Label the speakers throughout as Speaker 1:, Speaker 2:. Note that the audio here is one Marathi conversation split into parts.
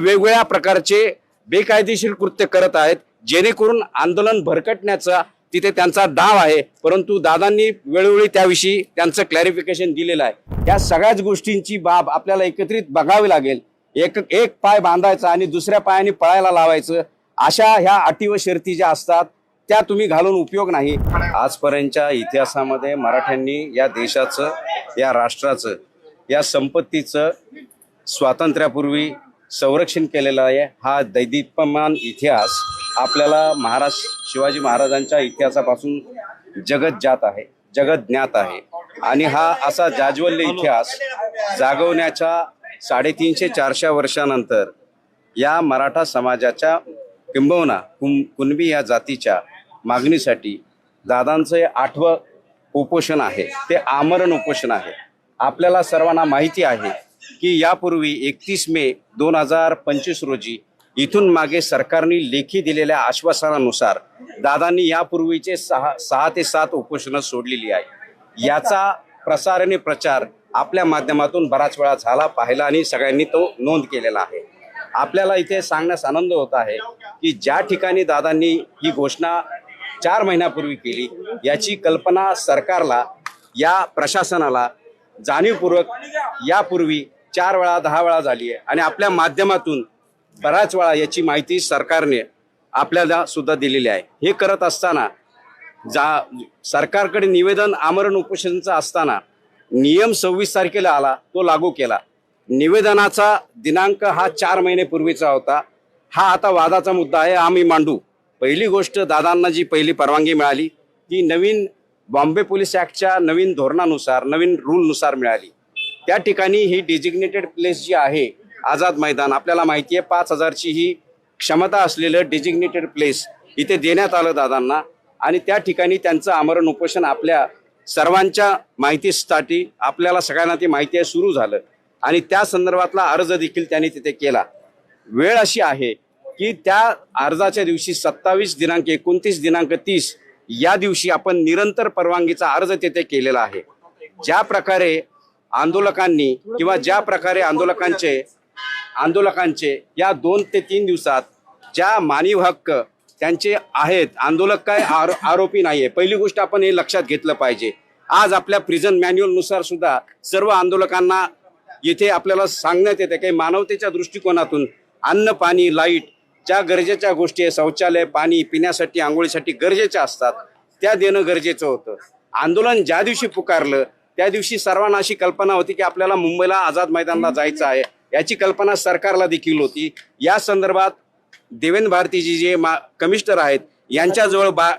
Speaker 1: वेगवेगळ्या प्रकारचे बेकायदेशीर कृत्य करत आहेत जेणेकरून आंदोलन भरकटण्याचा तिथे त्यांचा डाव आहे. परंतु दादांनी वेळोवेळी त्याविषयी त्यांचं क्लॅरिफिकेशन दिलेलं आहे. या सगळ्याच गोष्टींची बाब आपल्याला एकत्रित बघावी लागेल. एक एक पाय बांधायचा आणि दुसऱ्या पायाने पळायला लावायचं अशा ह्या अटी व शर्ती ज्या असतात त्या तुम्ही घालून उपयोग नाही. आजपर्यंतच्या इतिहासामध्ये मराठ्यांनी या देशाचं या राष्ट्राचं या संपत्तीचं स्वातंत्र्यापूर्वी संरक्षण केलेलं आहे. हा दैदिप्यमान इतिहास आपल्याला महाराज शिवाजी महाराजांच्या इतिहासापासून जगत जात आहे जगत ज्ञात आहे. आणि हा असा जाज्वल्य इतिहास जागवण्याच्या साडेतीनशे चारशे वर्षानंतर या मराठा समाजाच्या किंबहुना कुं कुणबी या जातीच्या मागणीसाठी दादांचं आठवं उपोषण आहे. ते आमरण उपोषण आहे. आपल्याला सर्वांना माहिती आहे की यापूर्वी एकतीस मे दोन हजार पंचवीस रोजी इथून मागे सरकारने लेखी दिलेल्या आश्वासनानुसार दादांनी यापूर्वीचे सहा सहा ते सात उपोषणं सोडलेली आहे. याचा प्रसार आणि प्रचार आपल्या माध्यमातून बराच वेळा झाला पाहिला आणि सगळ्यांनी तो नोंद केलेला आहे. आपल्याला इथे सांगण्यास आनंद होत आहे की ज्या ठिकाणी दादांनी ही घोषणा चार महिन्यापूर्वी केली याची कल्पना सरकारला या प्रशासनाला जाणीवपूर्वक यापूर्वी चार वेळा दहा वेळा झाली आहे. आणि आपल्या माध्यमातून बऱ्याच वेळा याची माहिती सरकारने आपल्याला सुद्धा दिलेली आहे. हे करत असताना जा सरकारकडे निवेदन आमरण उपोषणचं असताना नियम सव्वीस तारखेला आला तो लागू केला. निवेदनाचा दिनांक हा चार महिनेपूर्वीचा होता. हा आता वादाचा मुद्दा आहे. आम्ही मांडू. पहिली गोष्ट दादांना जी पहिली परवानगी मिळाली ती नवीन बॉम्बे पोलीस ॲक्टच्या नवीन धोरणानुसार नवीन रूलनुसार मिळाली. त्या ठिकाणी ही डेजिग्नेटेड प्लेस जी आहे आझाद मैदान आपल्याला माहिती आहे पाच हजारची ही क्षमता असलेलं डेजिग्नेटेड प्लेस इथे देण्यात आलं दादांना. आणि त्या ठिकाणी त्यांचं आमरण उपोषण आपल्या सर्वांच्या माहितीसाठी आपल्याला सगळ्यांना ती माहिती आहे सुरू झालं. आणि त्या संदर्भातला अर्ज देखील त्यांनी तिथे केला. वेळ अशी आहे की त्या अर्जाच्या दिवशी सत्तावीस दिनांक एकोणतीस दिनांक तीस या दिवशी आपण निरंतर परवानगीचा अर्ज तिथे केलेला आहे. ज्या प्रकारे आंदोलकांनी किंवा ज्या प्रकारे आंदोलकांचे आंदोलकांचे या दोन ते तीन दिवसात ज्या मानवी हक्क त्यांचे आहेत आंदोलक काय आरो आरोपी नाहीये. पहिली गोष्ट आपण हे लक्षात घेतलं पाहिजे. आज आपल्या प्रिझन मॅन्युअलनुसार सुद्धा सर्व आंदोलकांना येथे आपल्याला सांगण्यात येते काही मानवतेच्या दृष्टिकोनातून अन्न पाणी लाइट ज्या गरजेच्या गोष्टी आहे शौचालय पाणी पिण्यासाठी आंघोळीसाठी गरजेच्या असतात त्या देणं गरजेचं होतं. आंदोलन ज्या दिवशी पुकारलं त्या दिवशी सर्वांना अशी कल्पना होती की आपल्याला मुंबईला आझाद मैदानाला जायचं आहे. याची कल्पना सरकारला देखील होती. या संदर्भात देवेंद्र भारतीजी जे मा कमिशनर आहेत यांच्याजवळ बा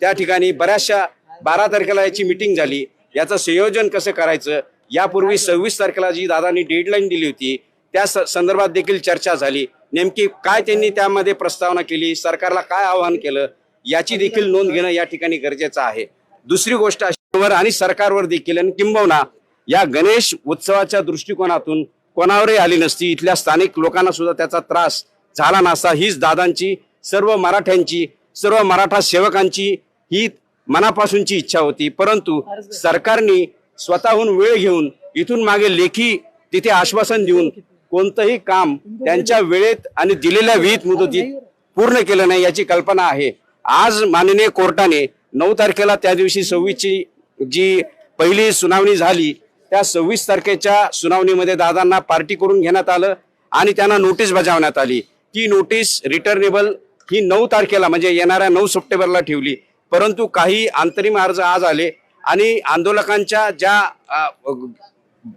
Speaker 1: त्या ठिकाणी बऱ्याचशा बारा तारखेला याची मिटिंग झाली. याचं संयोजन कसं करायचं? यापूर्वी सव्वीस तारखेला जी दादांनी डेडलाईन दिली होती त्या संदर्भात देखील चर्चा झाली. नेमकी काय त्यांनी त्यामध्ये प्रस्तावना केली? सरकारला काय आवाहन केलं? याची देखील नोंद घेणं या ठिकाणी गरजेचं आहे. दुसरी गोष्ट अशावर आणि सरकारवर देखील आणि किंबहुना या गणेश उत्सवाच्या दृष्टिकोनातून कोणावरही आली नसती इथल्या स्थानिक लोकांना सुद्धा त्याचा त्रास झाला नसता. हीच दादांची सर्व मराठ्यांची सर्व मराठा सेवकांची ही मनापासूनची इच्छा होती. परंतु सरकारने स्वतःहून वेळ घेऊन इथून मागे लेखी तिथे आश्वासन देऊन कोणतंही काम त्यांच्या वेळेत आणि दिलेल्या विहित मुदतीत पूर्ण केलं नाही याची कल्पना आहे. आज माननीय कोर्टाने नऊ तारखेला त्या दिवशी सव्वीसची जी पहिली सुनावणी झाली त्या सव्वीस तारखेच्या सुनावणीमध्ये दादांना पार्टी करून घेण्यात आलं आणि त्यांना नोटीस बजावण्यात आली. ती नोटीस रिटर्नेबल ही नऊ तारखेला म्हणजे येणाऱ्या नऊ सप्टेंबरला ठेवली. परंतु काही अंतरिम अर्ज आज आले आणि आंदोलकांच्या ज्या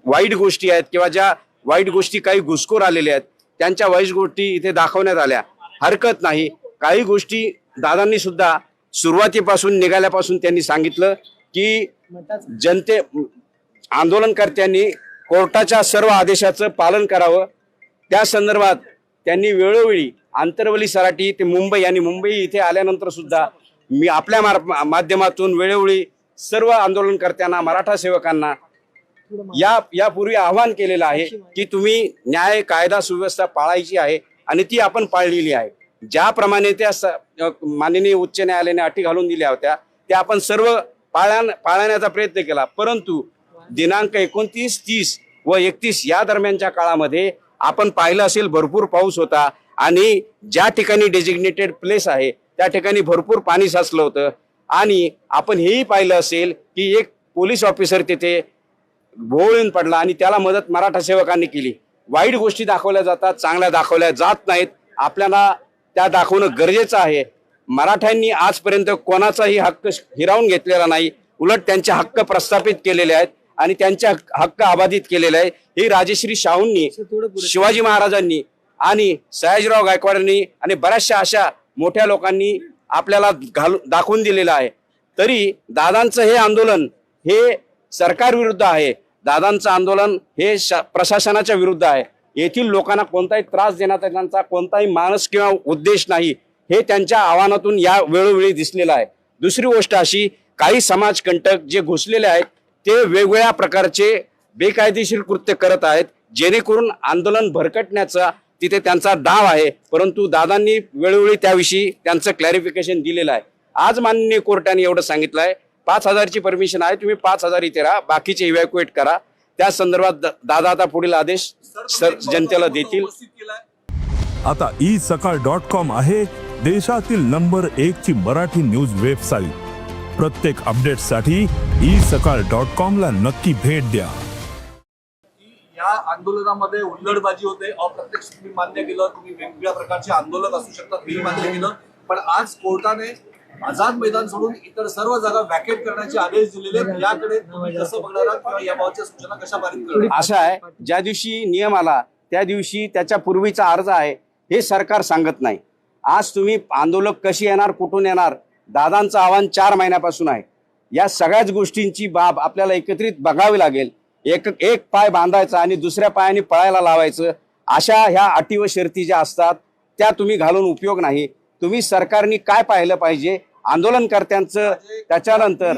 Speaker 1: वाईट गोष्टी आहेत किंवा ज्या वाईट गोष्टी काही घुसखोर आलेल्या आहेत. त्यांच्या वाईट गोष्टी इथे दाखवण्यात आल्या. हरकत नाही. काही गोष्टी दादांनी सुद्धा सुरुवातीपासून निघाल्यापासून त्यांनी सांगितलं की जनते आंदोलनकर्त्यांनी कोर्टाच्या सर्व आदेशाचं पालन करावं. त्या संदर्भात त्यांनी वेळोवेळी आंतरवली सराटी ते मुंबई आणि मुंबई इथे आल्यानंतर सुद्धा मी आपल्या माध्यमातून वेळोवेळी सर्व आंदोलनकर्त्यांना मराठा सेवकांना या यापूर्वी आवाहन केलेलं आहे की तुम्ही न्याय कायदा सुव्यवस्था पाळायची आहे आणि ती आपण पाळलेली आहे. ज्याप्रमाणे त्या माननीय उच्च न्यायालयाने अटी घालून दिल्या होत्या त्या आपण सर्व पाळण पाळण्याचा प्रयत्न केला. परंतु दिनांक एकोणतीस तीस व एकतीस या दरम्यानच्या काळामध्ये आपण पाहिलं असेल भरपूर पाऊस होता आणि ज्या ठिकाणी डेजिग्नेटेड प्लेस आहे त्या ठिकाणी भरपूर पाणी साचलं होतं. आणि आपण हेही पाहिलं असेल की एक पोलीस ऑफिसर तिथे भोवळून पडला आणि त्याला मदत मराठा सेवकांनी केली. वाईट गोष्टी दाखवल्या जातात चांगल्या दाखवल्या जात नाहीत. आपल्याला त्या दाखवणं गरजेचं आहे. मराठ्यांनी आजपर्यंत कोणाचाही हक्क हिरावून घेतलेला नाही. उलट त्यांचे हक्क प्रस्थापित केलेले आहेत आणि त्यांचे हक्क- अबाधित केलेले आहे. हे राजेश्री शाहूंनी शिवाजी महाराजांनी आणि सयाजीराव गायकवाडांनी आणि बऱ्याचशा अशा मोठ्या लोकांनी आपल्याला घालून दाखवून दिलेलं आहे. तरी दादांचं हे आंदोलन हे सरकार विरुद्ध आहे. दादांचं आंदोलन हे शा- प्रशासनाच्या विरुद्ध आहे. येथील लोकांना कोणताही त्रास देण्याचा त्यांचा कोणताही मानस किंवा उद्देश नाही. हे त्यांच्या आव्हानातून या वेळोवेळी दिसलेलं आहे. दुसरी गोष्ट अशी काही समाजकंटक जे घुसलेले आहेत ते वेगवेगळ्या प्रकारचे बेकायदेशीर कृत्य करत आहेत. जेणेकरून आंदोलन भरकटण्याचा तिथे त्यांचा डाव आहे. परंतु दादांनी वेळोवेळी त्याविषयी त्यांचं क्लॅरिफिकेशन दिलेलं आहे. आज माननीय कोर्टाने एवढं सांगितलं आहे. पाच हजारची परमिशन आहे तुम्ही पाच हजार इथे राहा बाकीचे इव्हॅक्युएट करा. त्या संदर्भात दा- दादा आता पुढील आदेश सर जनतेला देतील.
Speaker 2: आता ई सकाळ डॉट कॉम आहे देशातील नंबर एक ची मराठी न्यूज वेबसाईट प्रत्येक अपडेटसाठी ई सकाळ डॉट कॉम ला नक्की भेट द्या.
Speaker 3: या आंदोलनामध्ये हुल्लडबाजी होते अप्रत्यक्ष तुम्ही मान्य केलं तुम्ही वेगवेगळ्या प्रकारचे आंदोलक असू शकतात तेही मान्य केलं पण आज कोर्टाने आझाद मैदान सोडून इतर सर्व जागा वॅकेट करण्याचे आदेश दिलेले याकडे कसं बघणार किंवा याबाबतच्या सूचना कशा पारित
Speaker 1: असं आहे ज्या दिवशी नियम आला त्या दिवशी त्याच्या पूर्वीचा अर्ज आहे हे सरकार सांगत नाही. आज तुम्ही आंदोलक कशी येणार कुठून येणार दादांचं आव्हान चार महिन्यापासून आहे. या सगळ्याच गोष्टींची बाब आपल्याला एकत्रित बघावी लागेल. एक एक पाय बांधायचा आणि दुसऱ्या पायाने पळायला लावायचं. अशा ह्या अटी व शर्ती ज्या असतात त्या तुम्ही घालून उपयोग नाही. तुम्ही सरकारने काय पाहिलं पाहिजे आंदोलनकर्त्यांचं त्याच्यानंतर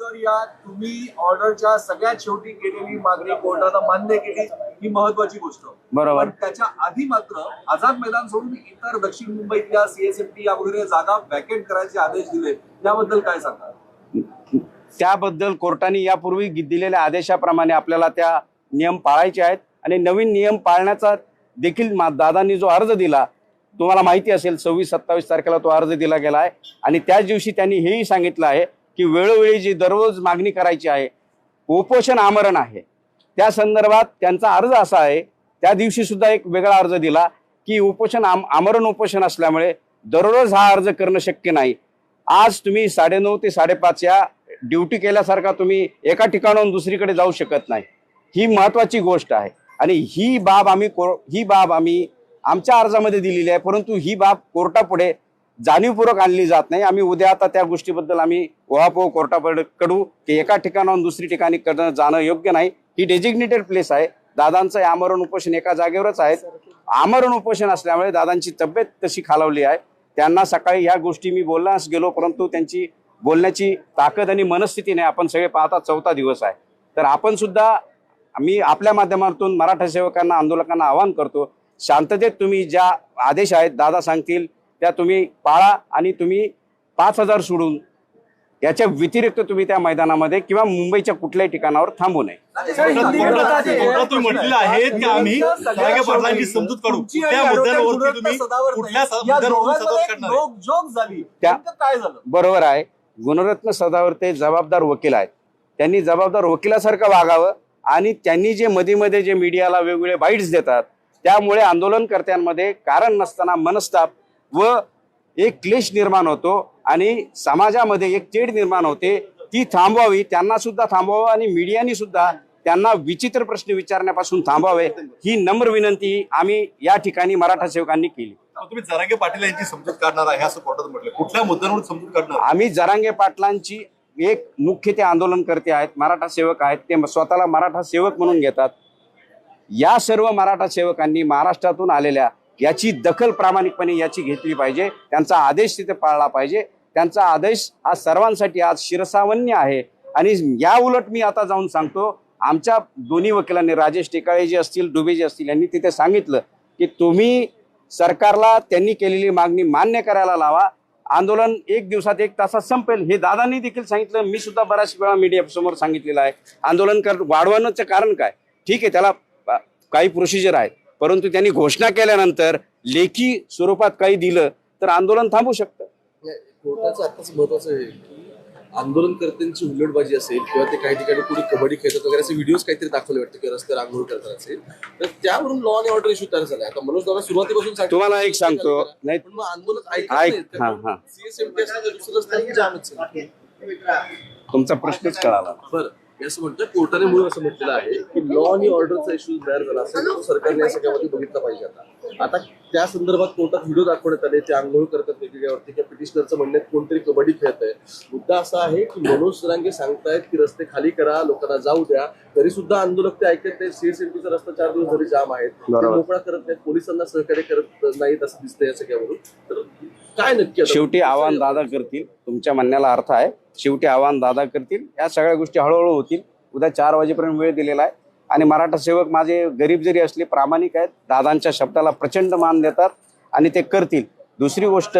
Speaker 3: तुम्ही ऑर्डरच्या सगळ्यात शेवटी केलेली मागणी कोर्टानं मान्य केली ही महत्वाची गोष्ट.
Speaker 1: बरोबर.
Speaker 3: त्याच्या आधी मात्र आझाद मैदान सोडून इतर दक्षिण मुंबईतल्या सीएसएफटी या वगैरे जागा वॅकेट करायचे आदेश दिले. याबद्दल काय सांगा
Speaker 1: त्याबद्दल कोर्टाने यापूर्वी दिलेल्या आदेशाप्रमाणे आपल्याला त्या नियम पाळायचे आहेत. आणि नवीन नियम पाळण्याचा देखील दादांनी जो अर्ज दिला तुम्हाला माहिती असेल सव्वीस सत्तावीस तारखेला तो अर्ज दिला गेला आहे. आणि त्याच दिवशी त्यांनी हेही सांगितलं आहे की वेळोवेळी जी दररोज मागणी करायची आहे उपोषण आमरण आहे. त्या संदर्भात त्यांचा अर्ज असा आहे त्या दिवशी सुद्धा एक वेगळा अर्ज दिला की उपोषण आम आमरण उपोषण असल्यामुळे दररोज हा अर्ज करणं शक्य नाही. आज तुम्ही साडेनऊ ते साडेपाच या ड्युटी केल्यासारखा तुम्ही एका ठिकाणाहून दुसरीकडे जाऊ शकत नाही. ही महत्वाची गोष्ट आहे. आणि ही बाब आम्ही को- ही बाब आम्ही आमच्या अर्जामध्ये दिलेली आहे परंतु ही बाब कोर्टापुढे जाणीवपूर्वक आणली जात नाही. आम्ही उद्या आता त्या गोष्टीबद्दल आम्ही ओहापोह कोर्टापुढे कडू की एका ठिकाणाहून दुसरी ठिकाणी करणं जाणं योग्य नाही. ही डेजिग्नेटेड प्लेस आहे. दादांचं आमरण उपोषण एका जागेवरच आहे आमरण उपोषण असल्यामुळे दादांची तब्येत तशी खालावली आहे. त्यांना सकाळी ह्या गोष्टी मी बोलण्यास गेलो परंतु त्यांची बोलण्याची ताकद आणि मनस्थिती नाही आपण सगळे पाहता चौथा दिवस आहे. तर आपण सुद्धा मी आपल्या माध्यमातून मराठा सेवकांना आंदोलकांना आवाहन करतो शांततेत तुम्ही ज्या आदेश आहेत दादा सांगतील त्या तुम्ही पाळा आणि तुम्ही पाच हजार सोडून याच्या व्यतिरिक्त तुम्ही त्या मैदानामध्ये किंवा मुंबईच्या कुठल्याही ठिकाणावर थांबू नये.
Speaker 4: म्हटलेलं आहे की आम्ही समजूत काढू?
Speaker 1: त्या- बरोबर आहे. गुणरत्न सदावर्ते जबाबदार वकील आहेत. त्यांनी जबाबदार वकिलासारखं वागावं आणि त्यांनी जे मध्ये मध्ये जे मीडियाला वेगवेगळे बाईट्स देतात त्यामुळे आंदोलनकर्त्यांमध्ये कारण नसताना मनस्ताप व एक क्लेश निर्माण होतो आणि समाजामध्ये एक तेढ निर्माण होते. ती थांबवावी त्यांना सुद्धा थांबवावं आणि मीडियानी सुद्धा त्यांना विचित्र प्रश्न विचारण्यापासून थांबवावे ही नम्र विनंती आम्ही या ठिकाणी मराठा सेवकांनी केली.
Speaker 4: तुम्ही जरांगे पाटील यांची समजूत काढणार आहे असं कोर्टात म्हटलं. कुठल्या मुद्द्यांवर समजूत काढणार?
Speaker 1: आम्ही जरांगे पाटलांची एक मुख्य ते आंदोलनकर्ते आहेत मराठा सेवक आहेत. ते स्वतःला मराठा सेवक म्हणून घेतात. या सर्व मराठा सेवकांनी महाराष्ट्रातून आलेल्या याची दखल प्रामाणिकपणे याची घेतली पाहिजे. त्यांचा आदेश तिथे पाळला पाहिजे. त्यांचा आदेश हा सर्वांसाठी आज शिरसावन्य आहे. आणि या उलट मी आता जाऊन सांगतो आमच्या दोन्ही वकिलांनी राजेश टेकाळे जे असतील डुबे जे असतील यांनी तिथे सांगितलं की तुम्ही सरकारला त्यांनी केलेली मागणी मान्य करायला लावा. आंदोलन एक दिवसात एक तासात संपेल. हे दादांनी देखील सांगितलं. मी सुद्धा बऱ्याच वेळा मीडिया समोर सांगितलेलं आहे. आंदोलन कर वाढवण्याचं कारण काय? ठीक आहे त्याला काही प्रोसिजर आहेत परंतु त्यांनी घोषणा केल्यानंतर लेखी स्वरूपात काही दिलं तर आंदोलन थांबू शकतं.
Speaker 3: कोर्टाचं आताच महत्वाचं आहे की आंदोलनकर्त्यांची हुल्लडबाजी असेल किंवा ते काही ठिकाणी कुणी कबड्डी खेळतात वगैरे असे व्हिडिओज काहीतरी दाखवले वाटतं किंवा रस्त्यावर आंदोलन करतात असेल तर त्यावरून लॉ अँड ऑर्डर इश्यू तयार झाला आता मनोज दादा सुरुवातीपासून
Speaker 1: तुम्हाला एक सांगतो, नाही-
Speaker 3: पण मग आंदोलन.
Speaker 1: हा, हा.
Speaker 3: आहे.
Speaker 1: तुमचा प्रश्नच कळाला.
Speaker 3: बरं. मी असं म्हणतोय कोर्टाने म्हणून असं म्हटलेलं आहे की लॉ आणि ऑर्डरचा इश्यू तयार झाला असेल तर सरकारने या सगळ्यामध्ये बघितलं पाहिजे आता. आता त्या संदर्भात कोर्टात व्हिडिओ दाखवण्यात आले ते आंघोळ करतात वेगवेगळ्यावरती किंवा पिटिशनरचं म्हणण्यात कोणतरी कबड्डी खेळत आहे. मुद्दा असा आहे की मनोज सरांगे सांगतायत की रस्ते खाली करा लोकांना जाऊ द्या. तरी सुद्धा आंदोलक ते ऐकत नाही सीएसएमटीचा रस्ता चार दिवस झाले जाम आहेत ते. मोकळा करत नाहीत पोलिसांना सहकार्य करत नाहीत असं दिसतंय या सगळ्यावरून. तर काय नक्की?
Speaker 1: शेवटी आव्हान दादा करतील तुमच्या म्हणण्याला अर्थ आहे. शेवटी आव्हान दादा करतील. या सगळ्या गोष्टी हळूहळू होतील. उद्या चार वाजेपर्यंत वेळ दिलेला आहे. आणि मराठा सेवक माझे गरीब जरी असले प्रामाणिक आहेत दादांच्या शब्दाला प्रचंड मान देतात आणि ते करतील. दुसरी गोष्ट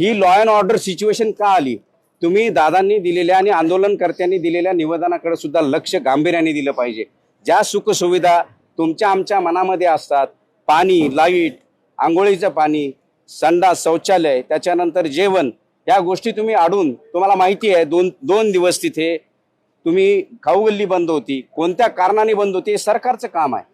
Speaker 1: ही लॉ अँड ऑर्डर सिच्युएशन का आली? तुम्ही दादांनी दिलेल्या आणि आंदोलनकर्त्यांनी दिलेल्या निवेदनाकडे सुद्धा लक्ष गांभीर्याने दिलं पाहिजे. ज्या सुखसुविधा तुमच्या आमच्या मनामध्ये असतात पाणी लाइट आंघोळीचं पाणी संडास शौचालय त्याच्यानंतर जेवण या गोष्टी तुम्ही आडून तुम्हाला माहिती आहे दोन दोन दिवस तिथे तुम्ही खाऊगल्ली बंद होती. कोणत्या कारणाने बंद होती हे सरकारचं काम आहे.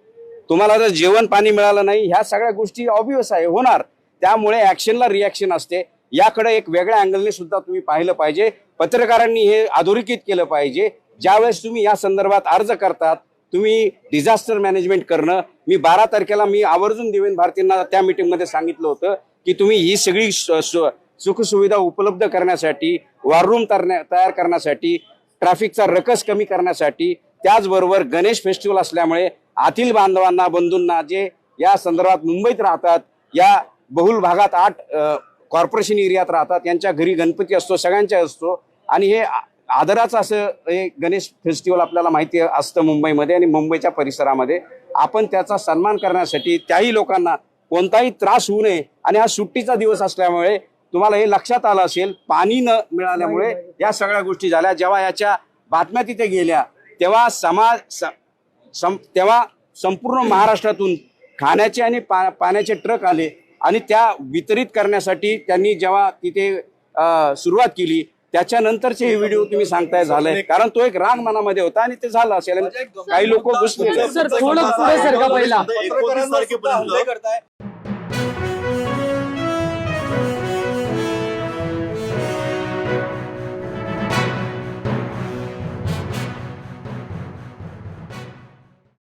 Speaker 1: तुम्हाला जर जेवण पाणी मिळालं नाही ह्या सगळ्या गोष्टी ऑब्विस आहे होणार. त्यामुळे ऍक्शनला रिॲक्शन असते. याकडे एक वेगळ्या अँगलने सुद्धा तुम्ही पाहिलं पाहिजे. पत्रकारांनी हे अधोरेखित केलं पाहिजे. ज्यावेळेस तुम्ही या संदर्भात अर्ज करतात तुम्ही डिझास्टर मॅनेजमेंट करणं. मी बारा तारखेला मी आवर्जून देवेंद्र भारतींना त्या मीटिंगमध्ये सांगितलं होतं. की तुम्ही ही सगळी सु- सुखसुविधा उपलब्ध करण्यासाठी वॉररूम तयार करण्यासाठी ट्रॅफिकचा रकस कमी करण्यासाठी त्याचबरोबर गणेश फेस्टिवल असल्यामुळे आतील बांधवांना बंधूंना जे या संदर्भात मुंबईत राहतात या बहुल भागात आठ कॉर्पोरेशन एरियात राहतात यांच्या घरी गणपती असतो सगळ्यांच्या असतो. आणि हे आ- आदराचं असं हे गणेश फेस्टिवल आपल्याला माहिती असतं मुंबईमध्ये आणि मुंबईच्या परिसरामध्ये. आपण त्याचा सन्मान करण्यासाठी त्याही लोकांना कोणताही त्रास होऊ नये आणि हा सुट्टीचा दिवस असल्यामुळे तुम्हाला हे लक्षात आलं असेल पाणी न मिळाल्यामुळे या सगळ्या गोष्टी झाल्या. जेव्हा याच्या बातम्या तिथे गेल्या तेव्हा समाज तेव्हा संपूर्ण महाराष्ट्रातून खाण्याचे आणि पा पाण्याचे ट्रक आले आणि त्या वितरित करण्यासाठी त्यांनी जेव्हा तिथे सुरुवात केली त्याच्यानंतरचे हे व्हिडिओ तुम्ही सांगताय झालंय. कारण तो एक राग मनामध्ये होता आणि ते झालं असेल. आणि काही लोक घुसलेले